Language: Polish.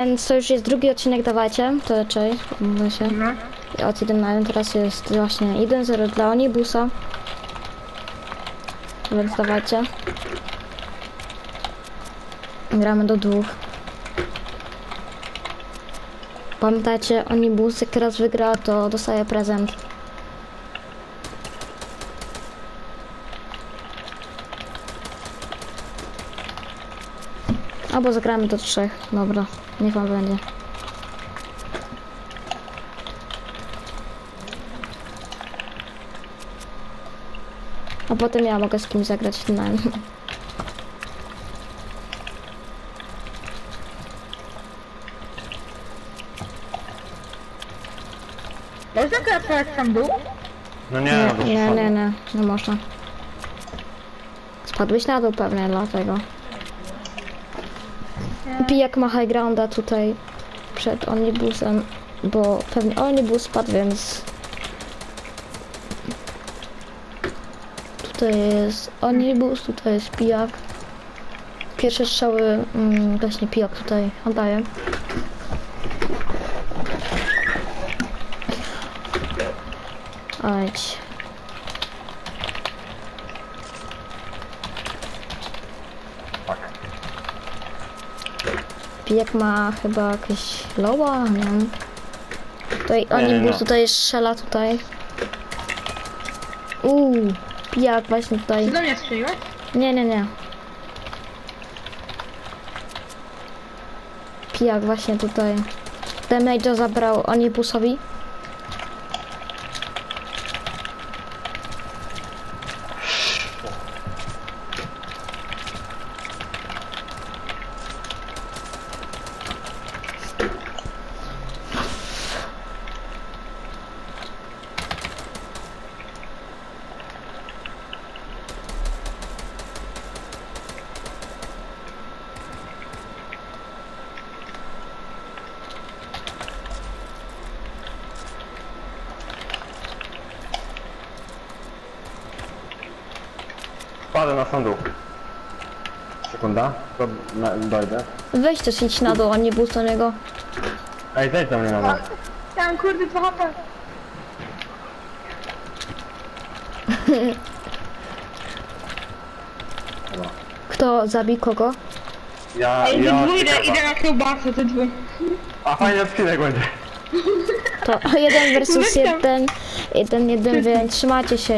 Więc to już jest drugi odcinek, dawajcie, to raczej, umówmy się. No. Od 1 na 1 teraz jest właśnie 1-0 dla Onibusa. Więc dawajcie. Gramy do dwóch. Pamiętajcie, Onibus jak teraz wygra, to dostaje prezent. Albo zagramy do trzech. Dobra, niech wam będzie. A potem ja mogę z kimś zagrać finalnie. Można grać sam dół? No nie, Nie, no to nie, nie, nie, nie można. Spadłeś na dół pewnie dlatego. Pijak ma high grounda tutaj przed Onibusem, bo pewnie Onibus spadł, więc... Tutaj jest Onibus, tutaj jest Pijak. Pierwsze strzały mm, właśnie Pijak tutaj oddaje. Ajdź. Pijak ma chyba jakieś loła, nie wiem. Tutaj Onibus no. tutaj strzela tutaj. Uuu, pijak właśnie Czy tutaj. do mnie strzeliłeś? Nie, nie, nie. Pijak właśnie tutaj. Damage'a zabrał Onibusowi. Wpadę na sam dół. Sekunda, to na, dojdę. Weź też idź na dół, Onibus do niego. Ej, zejdź do mnie na dół. Tam kurde co HP. Dobra. Kto zabił kogo? Ja, Ej, ja... ja idę, idę na kiełbasę, te dwie. A fajny odcinek będzie. To jeden versus tam. jeden, jeden, jeden, więc trzymacie się.